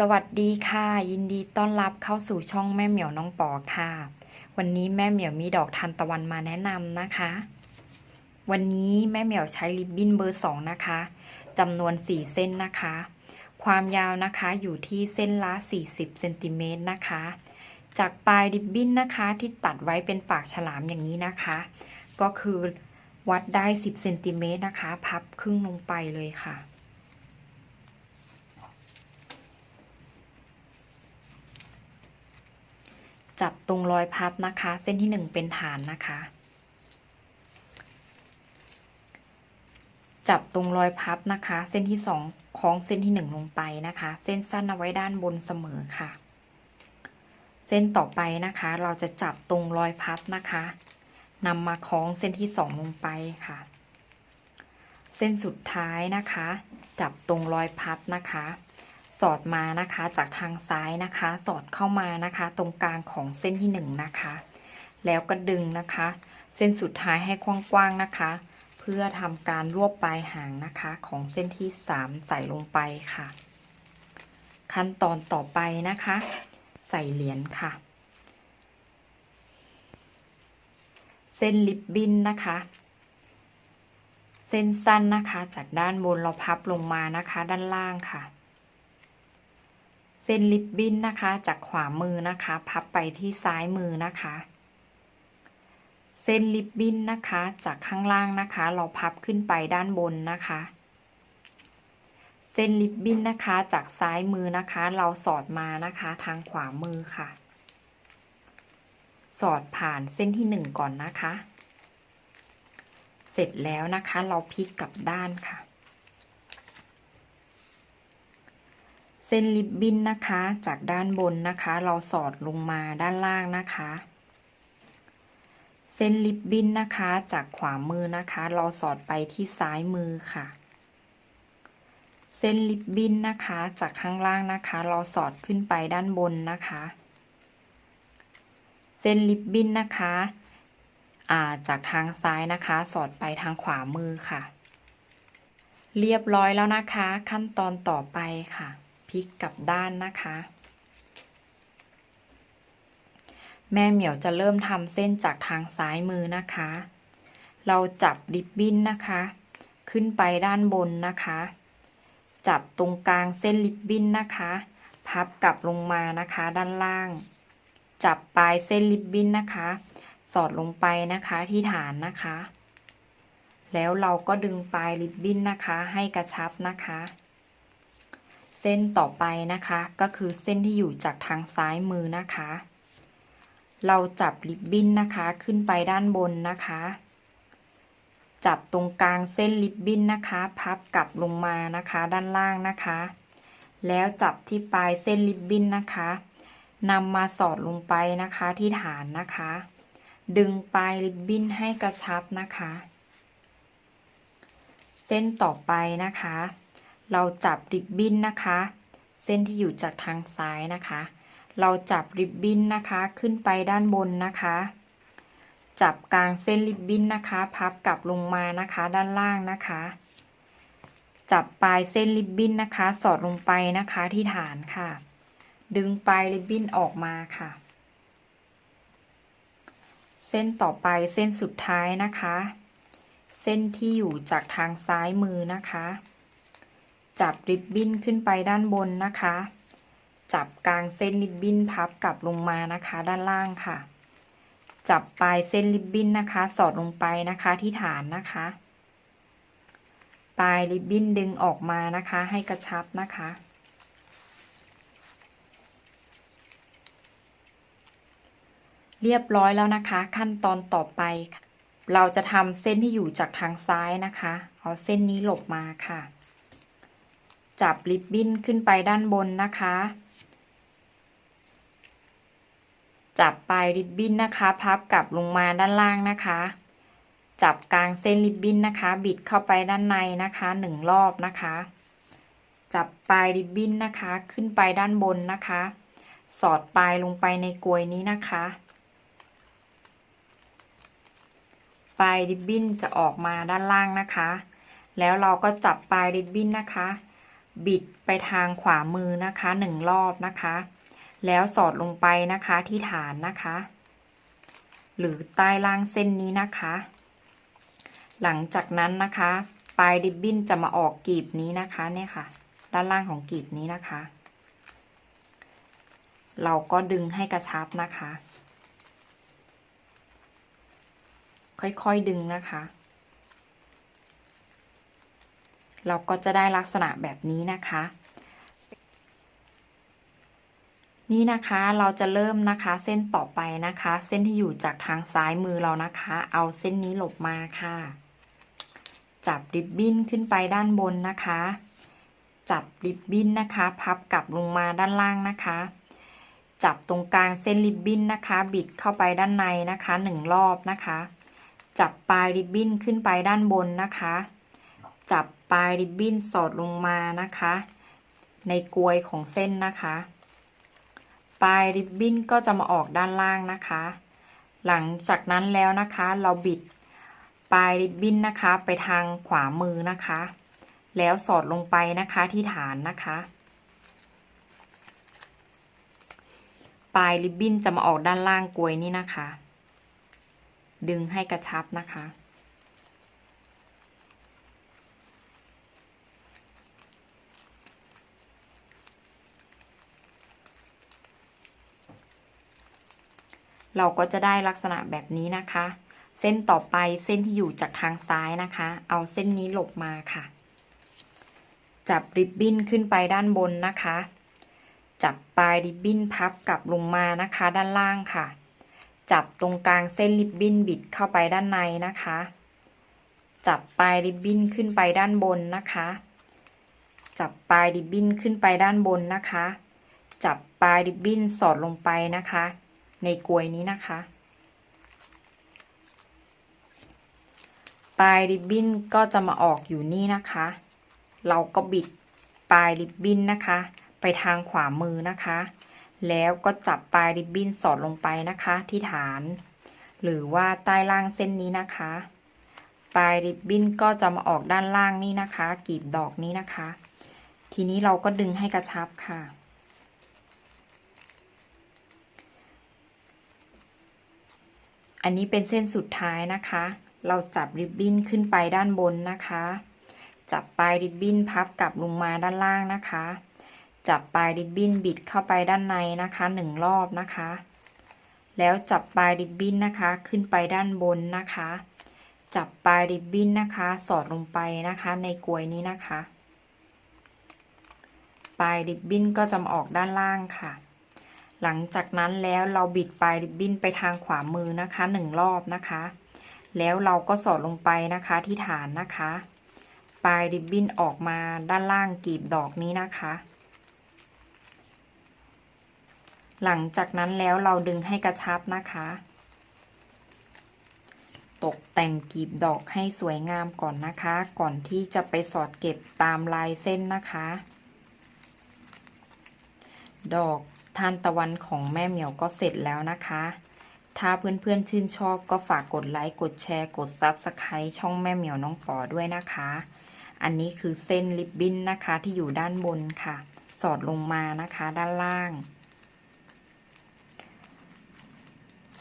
สวัสดีค่ะ ยินดีต้อนรับเข้าสู่ช่องแม่เหมียวน้องปอค่ะ วันนี้แม่เหมียวมีดอกทานตะวันมาแนะนำนะคะ วันนี้แม่เหมียวใช้ริบบิ้นเบอร์สองนะคะจำนวน4เส้นนะคะ ความยาวนะคะอยู่ที่เส้นละ 40เซนติเมตรนะคะ จากปลายริบบิ้นนะคะที่ตัดไว้เป็นปากฉลามอย่างนี้นะคะ ก็คือวัดได้ 10เซนติเมตรนะคะ พับครึ่งลงไปเลยค่ะ จับตรงรอยพับนะคะ เส้นที่หนึ่งเป็นฐานนะคะ จับตรงรอยพับนะคะ เส้นที่สองคล้องเส้นที่หนึ่งลงไปนะคะ เส้นสั้นเอาไว้ด้านบนเสมอค่ะ เส้นต่อไปนะคะ เราจะจับตรงรอยพับนะคะนำมาคล้องเส้นที่สองลงไปค่ะ เส้นสุดท้ายนะคะ จับตรงรอยพับนะคะ สอดมานะคะจากทางซ้ายนะคะ สอดเข้ามานะคะ ตรงกลางของเส้นที่หนึ่งนะคะ แล้วก็ดึงนะคะ เส้นสุดท้ายให้กว้างๆนะคะ เพื่อทำการรวบปลายหางนะคะ ของเส้นที่สามใส่ลงไปค่ะ ขั้นตอนต่อไปนะคะ ใส่เหรียญค่ะ เส้นลิปบินนะคะเส้นสั้นนะคะ จากด้านบนเราพับลงมานะคะ ด้านล่างค่ะ เส้นลิปบิ้นนะคะ จากขวามือนะคะ พับไปที่ซ้ายมือนะคะ เส้นลิปบิ้นนะคะ จากข้างล่างนะคะ เราพับขึ้นไปด้านบนนะคะ เส้นลิปบิ้นนะคะ จากซ้ายมือนะคะ เราสอดมานะคะ ทางขวามือค่ะ สอดผ่านเส้นที่หนึ่งก่อนนะคะ เสร็จแล้วนะคะ เราพลิกกลับด้านค่ะ เส้นริบบิ้นนะคะ จากด้านบนนะคะ เราสอดลงมาด้านล่างนะคะ เส้นริบบิ้นนะคะ จากขวามือนะคะ เราสอดไปที่ซ้ายมือค่ะ เส้นริบบิ้นนะคะ จากข้างล่างนะคะ เราสอดขึ้นไปด้านบนนะคะ เส้นริบบิ้นนะคะาจากทางซ้ายนะคะ สอดไปทางขวามือค่ะ เรียบร้อยแล้วนะคะ ขั้นตอนต่อไปค่ะ พลิกกลับด้านนะคะ แม่เหมียวจะเริ่มทำเส้นจากทางซ้ายมือนะคะ เราจับริบบิ้นนะคะ ขึ้นไปด้านบนนะคะ จับตรงกลางเส้นริบบิ้นนะคะ พับกลับลงมานะคะด้านล่าง จับปลายเส้นริบบิ้นนะคะ สอดลงไปนะคะที่ฐานนะคะแล้วเราก็ดึงปลายริบบิ้นนะคะ ให้กระชับนะคะ ส้นต่อไปนะคะ ก็คือเส้นที่อยู่จากทางซ้ายมือนะคะ เราจับริบบิ้นนะคะขึ้นไปด้านบนนะคะ จับตรงกลางเส้นริบบิ้นนะคะ พับกลับลงมานะคะด้านล่างนะคะ แล้วจับที่ปลายเส้นริบบิ้นนะคะนำมาสอดลงไปนะคะที่ฐานนะคะ ดึงปลายริบบิ้นให้กระชับนะคะ เส้นต่อไปนะคะ เราจับริบบิ้นนะคะ เส้นที่อยู่จากทางซ้ายนะคะ เราจับริบบิ้นนะคะขึ้นไปด้านบนนะคะ จับกลางเส้นริบบิ้นนะคะ พับกลับลงมานะคะด้านล่างนะคะ จับปลายเส้นริบบิ้นนะคะ สอดลงไปนะคะที่ฐานค่ะ ดึงปลายริบบิ้นออกมาค่ะ เส้นต่อไปเส้นสุดท้ายนะคะ เส้นที่อยู่จากทางซ้ายมือนะคะ จับริบบิ้นขึ้นไปด้านบนนะคะ จับกลางเส้นริบบิ้นพับกลับลงมานะคะด้านล่างค่ะ จับปลายเส้นริบบิ้นนะคะ สอดลงไปนะคะที่ฐานนะคะ ปลายริบบิ้นดึงออกมานะคะ ให้กระชับนะคะ เรียบร้อยแล้วนะคะ ขั้นตอนต่อไป เราจะทำเส้นที่อยู่จากทางซ้ายนะคะ เอาเส้นนี้หลบมาค่ะ จับริบบิ้นขึ้นไปด้านบนนะคะ จับปลายริบบิ้นนะคะ พับกลับลงมาด้านล่างนะคะ จับกลางเส้นริบบิ้นนะคะ บิดเข้าไปด้านในนะคะหนึ่งรอบนะคะ จับปลายริบบิ้นนะคะ ขึ้นไปด้านบนนะคะ สอดปลายลงไปในกลวยนี้นะคะปลายริบบิ้นจะออกมาด้านล่างนะคะ แล้วเราก็จับปลายริบบิ้นนะคะ บิดไปทางขวามือนะคะหนึ่งรอบนะคะ แล้วสอดลงไปนะคะที่ฐานนะคะ หรือใต้ล่างเส้นนี้นะคะ หลังจากนั้นนะคะ ปลายริบบิ้นจะมาออกกลีบนี้นะคะเนี่ยค่ะ ด้านล่างของกลีบนี้นะคะ เราก็ดึงให้กระชับนะคะ ค่อยๆดึงนะคะ เราก็จะได้ลักษณะแบบนี้นะคะ นี่นะคะเราจะเริ่มนะคะเส้นต่อไปนะคะ เส้นที่อยู่จากทางซ้ายมือเรานะคะ เอาเส้นนี้หลบมาค่ะ จับริบบิ้นขึ้นไปด้านบนนะคะ จับริบบิ้นนะคะ พับกลับลงมาด้านล่างนะคะ จับตรงกลางเส้นริบบิ้นนะคะ บิดเข้าไปด้านในนะคะหนึ่งรอบนะคะ จับปลายริบบิ้นขึ้นไปด้านบนนะคะ จับปลายริบบิ้นสอดลงมานะคะ ในกลวยของเส้นนะคะ ปลายริบบิ้นก็จะมาออกด้านล่างนะคะ หลังจากนั้นแล้วนะคะ เราบิดปลายริบบิ้นนะคะ ไปทางขวามือนะคะ แล้วสอดลงไปนะคะที่ฐานนะคะ ปลายริบบิ้นจะมาออกด้านล่างกลวยนี่นะคะ ดึงให้กระชับนะคะ เราก็จะได้ลักษณะแบบนี้นะคะ เส้นต่อไปเส้นที่อยู่จากทางซ้ายนะคะ เอาเส้นนี้หลบมาค่ะ จับริบบิ้นขึ้นไปด้านบนนะคะ จับปลายริบบิ้นพับกลับลงมานะคะ ด้านล่างค่ะ จับตรงกลางเส้นริบบิ้นบิดเข้าไปด้านในนะคะ จับปลายริบบิ้นขึ้นไปด้านบนนะคะ จับปลายริบบิ้นขึ้นไปด้านบนนะคะ จับปลายริบบิ้นสอดลงไปนะคะ ในกลวยนี้นะคะ ปลายริบบิ้นก็จะมาออกอยู่นี่นะคะ เราก็บิดปลายริบบิ้นนะคะ ไปทางขวามือนะคะ แล้วก็จับปลายริบบิ้นสอดลงไปนะคะที่ฐาน หรือว่าใต้ล่างเส้นนี้นะคะ ปลายริบบิ้นก็จะมาออกด้านล่างนี่นะคะ กีบดอกนี้นะคะ ทีนี้เราก็ดึงให้กระชับค่ะ อันนี้เป็นเส้นสุดท้ายนะคะ เราจับริบบิ้นขึ้นไปด้านบนนะคะ จับปลายริบบิ้นพับกลับลงมาด้านล่างนะคะ จับปลายริบบิ้นบิดเข้าไปด้านในนะคะหนึ่งรอบนะคะ แล้วจับปลายริบบิ้นนะคะขึ้นไปด้านบนนะคะ จับปลายริบบิ้นนะคะ สอดลงไปนะคะในกลวยนี้นะคะ ปลายริบบิ้นก็จะออกด้านล่างค่ะ หลังจากนั้นแล้วเราบิดปลายริบบิ้นไปทางขวามือนะคะหนึ่งรอบนะคะ แล้วเราก็สอดลงไปนะคะที่ฐานนะคะ ปลายริบบิ้นออกมาด้านล่างกลีบดอกนี้นะคะ หลังจากนั้นแล้วเราดึงให้กระชับนะคะ ตกแต่งกลีบดอกให้สวยงามก่อนนะคะ ก่อนที่จะไปสอดเก็บตามลายเส้นนะคะ ดอก ทานตะวันของแม่เหมียวก็เสร็จแล้วนะคะ ถ้าเพื่อนๆชื่นชอบก็ฝากกดไลค์ กดแชร์ กด Subscribe ช่องแม่เหมียวน้องปอด้วยนะคะ อันนี้คือเส้นริบบิ้นนะคะที่อยู่ด้านบนค่ะ สอดลงมานะคะด้านล่าง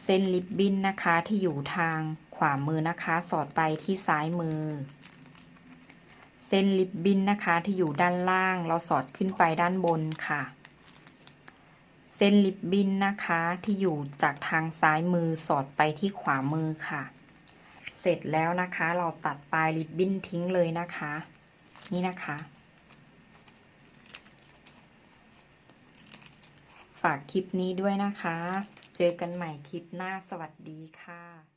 เส้นริบบิ้นนะคะที่อยู่ทางขวามือนะคะ สอดไปที่ซ้ายมือเส้นริบบิ้นนะคะที่อยู่ด้านล่างเราสอดขึ้นไปด้านบนค่ะ เส้นริบบิ้นนะคะที่อยู่จากทางซ้ายมือสอดไปที่ขวามือค่ะ เสร็จแล้วนะคะเราตัดปลายริบบิ้นทิ้งเลยนะคะ นี่นะคะ ฝากคลิปนี้ด้วยนะคะ เจอกันใหม่คลิปหน้าสวัสดีค่ะ